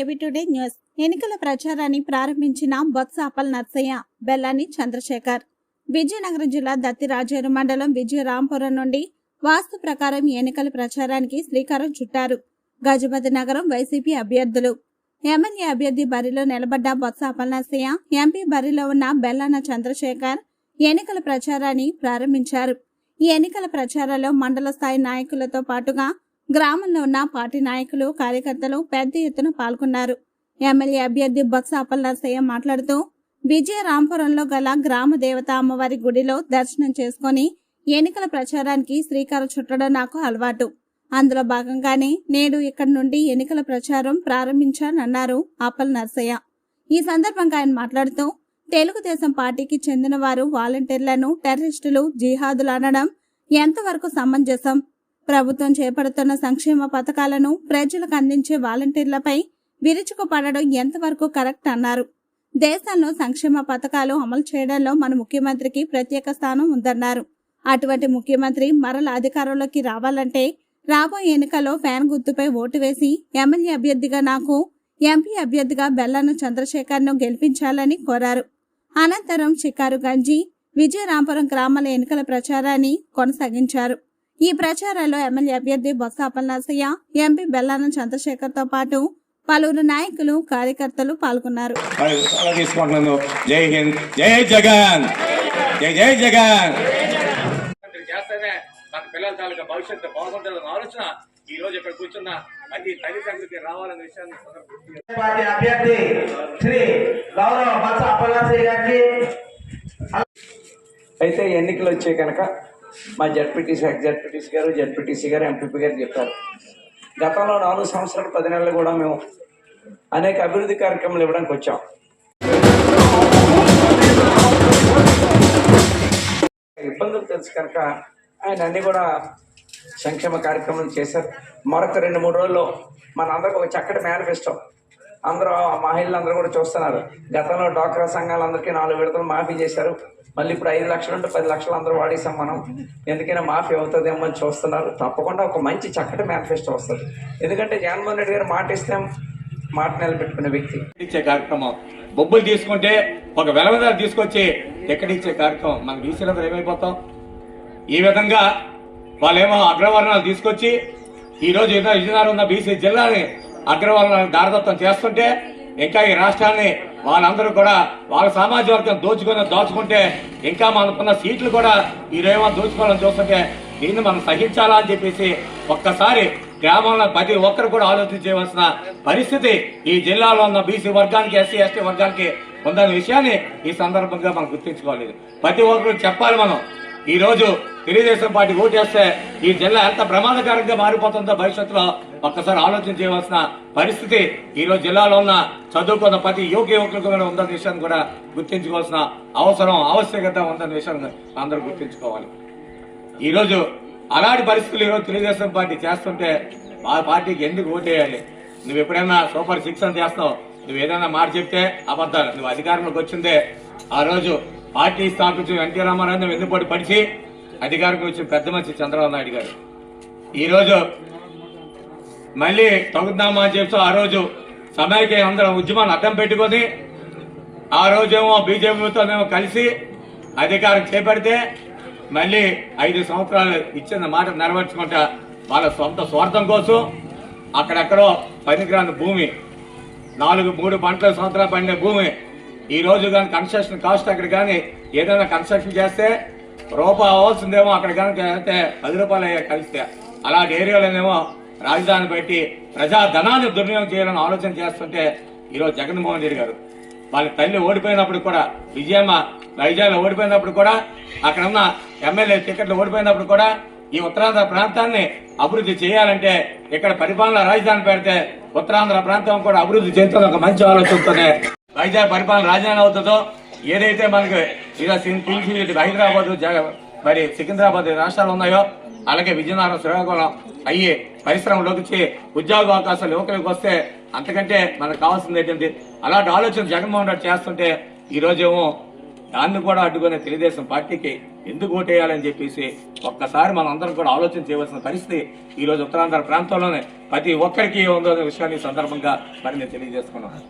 AB today news. ఎన్నికల ప్రచారాన్ని ప్రారంభించిన బొత్సాపల్ నర్సయ్య బెల్లాని చంద్రశేఖర్. విజయనగరం జిల్లా దత్తిరాజేరు మండలం విజయరాంపురం నుండి వాస్తు ప్రకారం ఎన్నికల ప్రచారానికి శ్రీకారం చుట్టారు. గజపతి నగరం వైసీపీ అభ్యర్థులు. ఎమ్మెల్యే అభ్యర్థి బరిలో నిలబడ్డ బొత్సాపల్ నర్సయ్య ఎంపీ బరిలో ఉన్న బెల్లాన చంద్రశేఖర్ ఎన్నికల ప్రచారాన్ని ప్రారంభించారు. ఈ ఎన్నికల ప్రచారంలో మండల స్థాయి నాయకులతో పాటుగా గ్రామంలో ఉన్న పార్టీ నాయకులు కార్యకర్తలు పెద్ద ఎత్తున పాల్గొన్నారు. ఎమ్మెల్యే అభ్యర్థి బొత్స అప్పలనరసయ్య మాట్లాడుతూ విజయరాంపురంలో గల గ్రామ దేవత అమ్మవారి గుడిలో దర్శనం చేసుకుని ఎన్నికల ప్రచారానికి శ్రీకారం చుట్టడం నాకు అలవాటు. అందులో భాగంగానే నేడు ఇక్కడి నుండి ఎన్నికల ప్రచారం ప్రారంభించానన్నారు అప్పల్ నర్సయ్య ఈ సందర్భంగా ఆయన మాట్లాడుతూ తెలుగుదేశం పార్టీకి చెందిన వారు వాలంటీర్లను టెర్రరిస్టులు జిహాదులు అనడం ఎంతవరకు సమంజసం? ప్రభుత్వం చేపడుతున్న సంక్షేమ పథకాలను ప్రజలకు అందించే వాలంటీర్లపై విరుచుకుపడడం ఎంతవరకు కరెక్ట్ అన్నారు. దేశంలో సంక్షేమ పథకాలు అమలు చేయడంలో మన ముఖ్యమంత్రికి ప్రత్యేక స్థానం ఉందన్నారు. అటువంటి ముఖ్యమంత్రి మరల అధికారంలోకి రావాలంటే రాబోయే ఎన్నికల్లో ఫ్యాన్ గుర్తుపై ఓటు వేసి ఎమ్మెల్యే అభ్యర్థిగా నాకు ఎంపీ అభ్యర్థిగా బెల్లను చంద్రశేఖర్ను గెలిపించాలని కోరారు. అనంతరం చికారుగంజి విజయరాంపురం గ్రామాల ఎన్నికల ప్రచారాన్ని కొనసాగించారు. ఈ ప్రచారంలో ఎమ్మెల్యే అభ్యర్థి బొత్స అప్పలనరసయ్య ఎంపీ బెల్లాన చంద్రశేఖర్తో పాటు పలువురు నాయకులు కార్యకర్తలు పాల్గొన్నారు. మరి చాలా తీసుకుంటున్నాను. జై హింద్ జై జగన్ జై జై జగన్. చేస్తేనే మన పిల్లల తాలూకా భవిష్యత్తు బాగుంటుందన్న ఆలోచన. ఈ రోజు ఇక్కడ కూర్చున్న ప్రతి తల్లిదండ్రులకి రావాలనే విషయాన్ని సందర్భంగా పార్టీ అభ్యర్థి శ్రీ గౌరవ బత్స అప్పలనరసయ్య గారికి అయితే ఎన్నికలు వచ్చే కనుక మా జడ్పీటీసీ ఎక్స్ జడ్పీటీసీ గారు జడ్పీటీసీ గారు ఎంపీపీ గారు చెప్పారు. గతంలో నాలుగు సంవత్సరాలు పది నెలలు కూడా మేము అనేక అభివృద్ధి కార్యక్రమాలు ఇవ్వడానికి వచ్చాం. ఇబ్బందులు తెలుసు కనుక ఆయన అన్ని కూడా సంక్షేమ కార్యక్రమాలు చేశారు. మరొక రెండు మూడు రోజుల్లో మన అందరికి ఒక చక్కటి మేనిఫెస్టో అందరూ మహిళలు అందరూ కూడా చూస్తున్నారు. గతంలో డ్వాక్రా సంఘాలందరికీ నాలుగు విడతలు మాఫీ చేశారు. మళ్ళీ ఇప్పుడు ఐదు లక్షలు ఉంటే పది లక్షలు అందరూ వాడేసాం మనం. ఎందుకైనా మాఫీ అవుతుందేమో అని చూస్తున్నారు. తప్పకుండా ఒక మంచి చక్కటి మేనిఫెస్టో వస్తుంది. ఎందుకంటే జగన్మోహన్ రెడ్డి గారు మాట ఇస్తే మాట నిలబెట్టుకునే వ్యక్తి. ఇచ్చే కార్యక్రమం. బొబ్బులు తీసుకుంటే ఒక వెలవదారు తీసుకొచ్చి ఎక్కడిచ్చే కార్యక్రమం? మన బీసీలందరూ ఏమైపోతాం? ఈ విధంగా వాళ్ళేమో అగ్రవర్ణాలు తీసుకొచ్చి ఈ రోజు ఎన్నో విజయనగరం ఉన్న బీసీ జిల్లాని అగ్రవాళ్ళని దారదత్వం చేస్తుంటే ఇంకా ఈ రాష్ట్రాన్ని వాళ్ళందరూ కూడా వాళ్ళ సామాజిక వర్గం దోచుకొని దోచుకుంటే ఇంకా మనకున్న సీట్లు కూడా మీరేమో దోచుకోవాలని చూస్తుంటే దీన్ని మనం సహించాలా అని చెప్పేసి ఒక్కసారి గ్రామంలో ప్రతి ఒక్కరు కూడా ఆలోచించవలసిన పరిస్థితి ఈ జిల్లాలో ఉన్న బీసీ వర్గానికి ఎస్సీ ఎస్టీ వర్గానికి ఉందనే విషయాన్ని ఈ సందర్భంగా మనం గుర్తించుకోవాలి. ప్రతి ఒక్కరు చెప్పాలి మనం. ఈరోజు తెలుగుదేశం పార్టీ ఓటేస్తే ఈ జిల్లా ఎంత ప్రమాదకరంగా మారిపోతుందో భవిష్యత్తులో ఒక్కసారి ఆలోచన చేయవలసిన పరిస్థితి ఈ రోజు జిల్లాలో ఉన్న చదువుకున్న ప్రతి యువక యువకులకు కూడా ఉందన్న విషయాన్ని కూడా గుర్తించుకోవాల్సిన అవసరం ఆవశ్యకత ఉందన్న విషయాన్ని అందరూ గుర్తించుకోవాలి. ఈరోజు అలాంటి పరిస్థితులు ఈరోజు తెలుగుదేశం పార్టీ చేస్తుంటే ఆ పార్టీకి ఎందుకు ఓటేయాలి నువ్వు ఎప్పుడైనా సూపర్ సిక్స్ అని చేస్తావు. నువ్వు ఏదైనా మాట చెప్తే అబద్ధాలు. నువ్వు అధికారంలోకి వచ్చిందే. ఆ రోజు పార్టీ స్థాపించిన ఎన్టీ రామారావు వెన్నుపోటు పడిచి అధికారం వచ్చిన పెద్ద మనిషి చంద్రబాబు నాయుడు గారు. ఈరోజు మళ్ళీ తగ్గుతున్నామా అని చెప్తూ ఆ రోజు సమైక్య అందరం ఉద్యమాన్ని అడ్డం పెట్టుకొని ఆ రోజేమో బీజేపీతోనేమో కలిసి అధికారం చేపడితే మళ్ళీ ఐదు సంవత్సరాలు ఇచ్చిన మాట నెరవేర్చుకుంటా వాళ్ళ సొంత స్వార్థం కోసం అక్కడెక్కడో పనికిరాని భూమి నాలుగు మూడు పంటల సంవత్సరాలు పండిన భూమి ఈ రోజు కానీ కన్స్ట్రక్షన్ కాస్ట్ అక్కడ కానీ ఏదైనా కన్స్ట్రక్షన్ చేస్తే రూపాయి అవ్వాల్సిందేమో అక్కడ కనుక అయితే పది రూపాయలు అయ్యా కలిస్తే. అలాంటి ఏరియాలోనేమో రాజధాని పెట్టి ప్రజా ధనాన్ని దుర్వినియోగం చేయాలని ఆలోచన చేస్తుంటే ఈరోజు జగన్మోహన్ రెడ్డి గారు. వాళ్ళ తల్లి ఓడిపోయినప్పుడు కూడా విజయమ్మ వైజాగ్లో ఓడిపోయినప్పుడు కూడా అక్కడ ఉన్న ఎమ్మెల్యే టికెట్లు ఓడిపోయినప్పుడు కూడా ఈ ఉత్తరాంధ్ర ప్రాంతాన్ని అభివృద్ధి చేయాలంటే ఇక్కడ పరిపాలన రాజధాని పెడితే ఉత్తరాంధ్ర ప్రాంతం కూడా అభివృద్ధి చెందుతున్న ఒక మంచి ఆలోచనతోనే వైజాగ్ పరిపాలన రాజధాని అవుతుందో ఏదైతే మనకి ఇలా పిలిచి హైదరాబాద్ జగ- మరి సికింద్రాబాద్ రాష్ట్రాలు ఉన్నాయో అలాగే విజయనగరం శ్రీకాకుళం అయ్యి పరిశ్రమలోకి వచ్చి ఉద్యోగ అవకాశాలు యువకులకు వస్తే అంతకంటే మనకు కావాల్సింది ఏంటంటే అలాంటి ఆలోచన జగన్మోహన్ రెడ్డి చేస్తుంటే ఈ రోజేమో దాన్ని కూడా అడ్డుకునే తెలుగుదేశం పార్టీకి ఎందుకు ఓటేయాలని చెప్పేసి ఒక్కసారి మనం అందరం కూడా ఆలోచన చేయవలసిన పరిస్థితి ఈ రోజు ఉత్తరాంధ్ర ప్రాంతంలోనే ప్రతి ఒక్కరికి ఉందో విషయాన్ని సందర్భంగా మరి నేను తెలియజేసుకున్నాను.